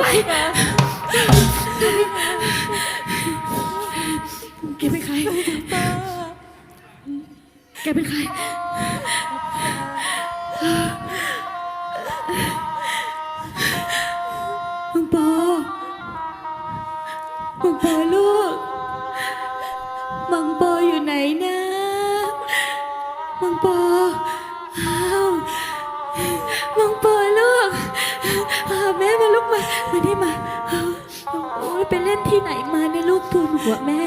ไปแกเป็นใคร แกเป็นใคร มึงปอ มึงปอลูกมึงปออยู่ไหนนะมึงปอ ไปเล่นที่ไหนมาเนี่ยลูกทูนหัวแม่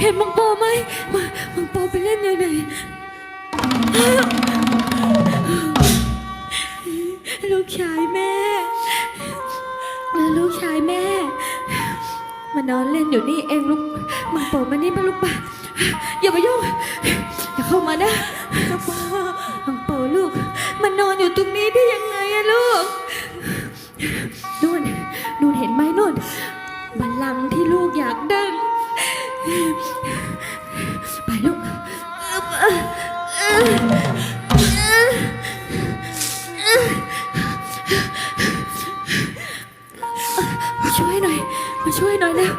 เห็นมึงปอไหมมึงมึงปอไปเล่นยังไงลูกชายแม่ลูกชายแม่ มานอนเล่นอยู่นี่เองลูกมึงปอมานี่มาลูกป่ะอย่ามายุ่งอย่าเข้ามานะจ้าป้ามังเปาลูก มันนอนอยู่ตรงนี้ได้ยังไงอะลูกนู่นนู่นเห็นไหมนู่นบัลลังก์ที่ลูกอยากดัง ไปลูกมาช่วยหน่อย มาช่วยหน่อยแล้ว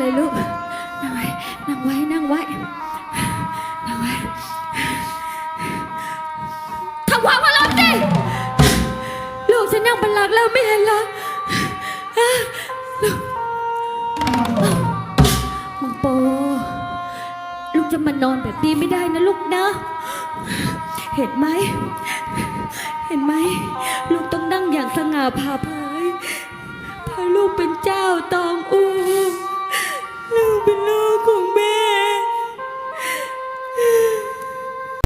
เลยลูก นั่งไว้ นั่งไว้ นั่งไว้ นั่งไว้ทำความเคารพสิลูกฉันนั่งบันลักแล้วไม่เห็นเหรอฮะลูกมังโป ลูกจะมานอนแบบนี้ไม่ได้นะลูกนะ เห็นไหม เห็นไหม ลูกต้องนั่งอย่างสง่าผ่าเผยเพราะลูกเป็นเจ้าตองอู